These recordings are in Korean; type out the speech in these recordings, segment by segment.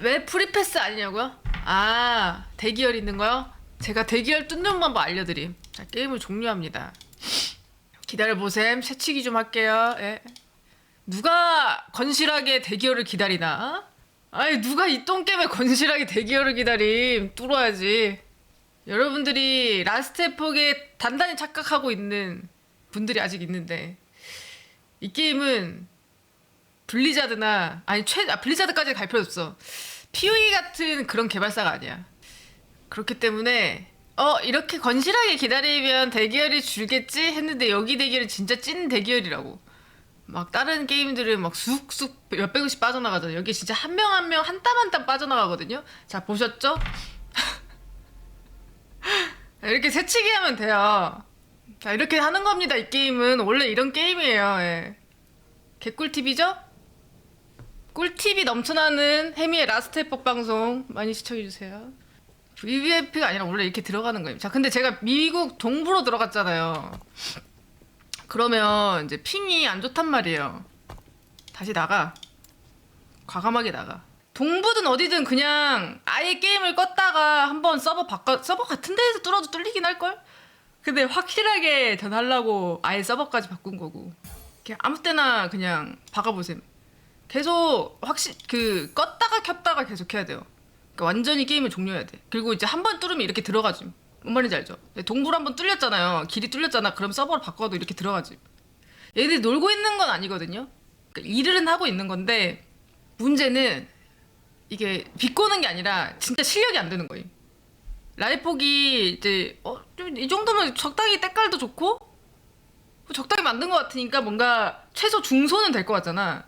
왜 프리패스 아니냐고요? 아 대기열 있는 거요? 제가 대기열 뚫는 방법 알려드림. 자 게임을 종료합니다. 기다려 보셈. 새치기 좀 할게요. 예. 누가 건실하게 대기열을 기다리나? 아니 누가 이 똥겜에 건실하게 대기열을 기다림 뚫어야지. 여러분들이 라스트 에폭에 단단히 착각하고 있는 분들이 아직 있는데 이 게임은 블리자드나 아니 최 아, 블리자드까지 갈 필요 없어. POE 같은 그런 개발사가 아니야. 그렇기 때문에 어 이렇게 건실하게 기다리면 대기열이 줄겠지 했는데 여기 대기열이 진짜 찐 대기열이라고. 막 다른 게임들은 막 쑥쑥 몇백 원씩 빠져나가잖아요. 여기 진짜 한 명 한 명 한 땀 한 땀 빠져나가거든요. 자 보셨죠? 이렇게 새치기 하면 돼요. 자 이렇게 하는 겁니다. 이 게임은 원래 이런 게임이에요. 예. 개꿀팁이죠? 꿀팁이 넘쳐나는 해미의 라스트 에폭 방송 많이 시청해주세요. VVIP가 아니라 원래 이렇게 들어가는 거예요. 자, 근데 제가 미국 동부로 들어갔잖아요. 그러면 이제 핑이 안 좋단 말이에요. 다시 나가. 과감하게 나가. 동부든 어디든 그냥 아예 게임을 껐다가 한번 서버 바꿔 서버 같은 데에서 뚫어도 뚫리긴 할 걸? 근데 확실하게 전하려고 아예 서버까지 바꾼 거고. 그냥 아무 때나 그냥 박아보셈. 계속 확실 그 껐다가 켰다가 계속 해야 돼요. 그러니까 완전히 게임을 종료해야 돼. 그리고 이제 한 번 뚫으면 이렇게 들어가지. 뭔 말인지 알죠? 동굴 한 번 뚫렸잖아요. 길이 뚫렸잖아. 그럼 서버를 바꿔도 이렇게 들어가지. 얘들이 놀고 있는 건 아니거든요. 그러니까 일은 하고 있는 건데 문제는 이게 비꼬는 게 아니라 진짜 실력이 안 되는 거예요. 라이폭이 이제 어, 좀이 정도면 적당히 때깔도 좋고 적당히 만든 것 같으니까 뭔가 최소 중소는 될 것 같잖아.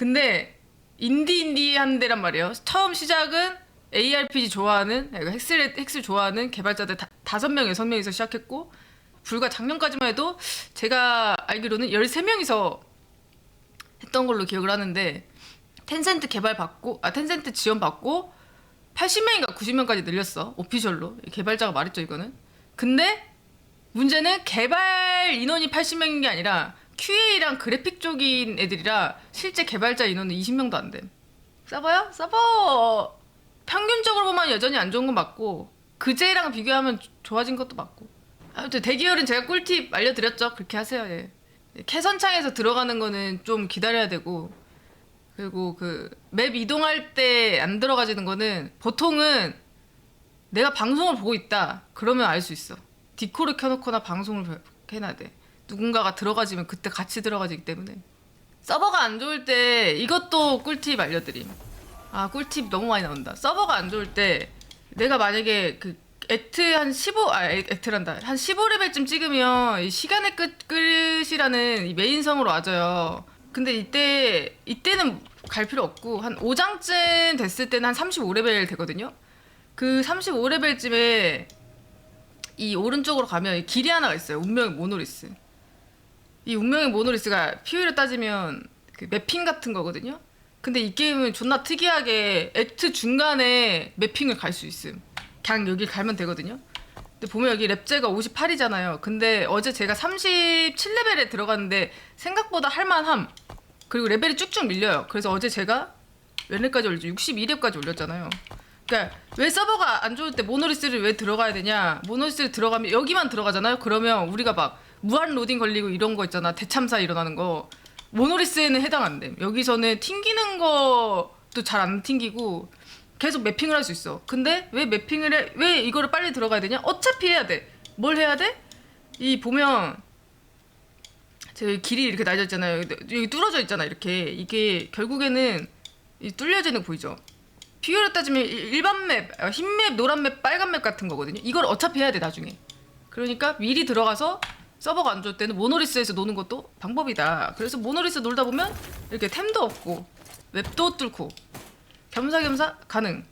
근데 인디 인디한 데란 말이에요. 처음 시작은 ARPG 좋아하는, 그러니까 헥스를 헥스 좋아하는 개발자들 다, 다섯 명 여섯 명이서 시작했고 불과 작년까지만 해도 제가 알기로는 13명이서 했던 걸로 기억을 하는데 텐센트 개발 받고 아 텐센트 지원 받고 80명인가 90명까지 늘렸어. 오피셜로. 개발자가 말했죠 이거는. 근데 문제는 개발 인원이 80명인 게 아니라 QA랑 그래픽 쪽인 애들이라 실제 개발자 인원은 20명도 안 돼. 서버요? 서버 평균적으로 보면 여전히 안 좋은 건 맞고 그제랑 비교하면 조- 좋아진 것도 맞고. 아무튼 대기열은 제가 꿀팁 알려드렸죠. 그렇게 하세요. 예. 캐선창에서 들어가는 거는 좀 기다려야 되고 그리고 그 맵 이동할 때 안 들어가지는 거는 보통은 내가 방송을 보고 있다 그러면 알 수 있어 디코를 켜놓거나 방송을 벼- 해놔야 돼 누군가가 들어가지면 그때 같이 들어가지기 때문에 서버가 안 좋을 때 이것도 꿀팁 알려드림 아 꿀팁 너무 많이 나온다 서버가 안 좋을 때 내가 만약에 그 액트 한 15, 아, 액- 액트란다. 한 15레벨쯤 찍으면 이 시간의 끝, 끝이라는 이 메인성으로 와줘요. 근데 이때, 이때는 갈 필요 없고, 한 5장쯤 됐을 때는 한 35레벨 되거든요? 그 35레벨쯤에 이 오른쪽으로 가면 이 길이 하나가 있어요. 운명의 모노리스. 이 운명의 모노리스가 POE로 따지면 그 맵핑 같은 거거든요? 근데 이 게임은 존나 특이하게 액트 중간에 맵핑을 갈 수 있음. 그냥 여기 가면 되거든요. 근데 보면 여기 랩제가 58이잖아요. 근데 어제 제가 37레벨에 들어갔는데 생각보다 할만함. 그리고 레벨이 쭉쭉 밀려요. 그래서 어제 제가 몇 렙까지 올렸죠? 62렙까지 올렸잖아요. 그러니까 왜 서버가 안 좋을 때 모노리스를 왜 들어가야 되냐? 모노리스를 들어가면 여기만 들어가잖아요. 그러면 우리가 막 무한 로딩 걸리고 이런 거 있잖아. 대참사 일어나는 거. 모노리스에는 해당 안 돼. 여기서는 튕기는 것도 잘 안 튕기고 계속 매핑을 할 수 있어. 근데 왜 매핑을 해? 왜 이거를 빨리 들어가야 되냐? 어차피 해야 돼. 뭘 해야 돼? 이 보면 저기 길이 이렇게 나져 있잖아요. 여기 뚫어져 있잖아. 이렇게 이게 결국에는 이 뚫려지는 거 보이죠? 비교로 따지면 일- 일반 맵, 아, 흰 맵, 노란 맵, 빨간 맵 같은 거거든요. 이걸 어차피 해야 돼 나중에. 그러니까 미리 들어가서 서버가 안 좋을 때는 모노리스에서 노는 것도 방법이다. 그래서 모노리스 놀다 보면 이렇게 템도 없고 웹도 뚫고 겸사겸사 가능.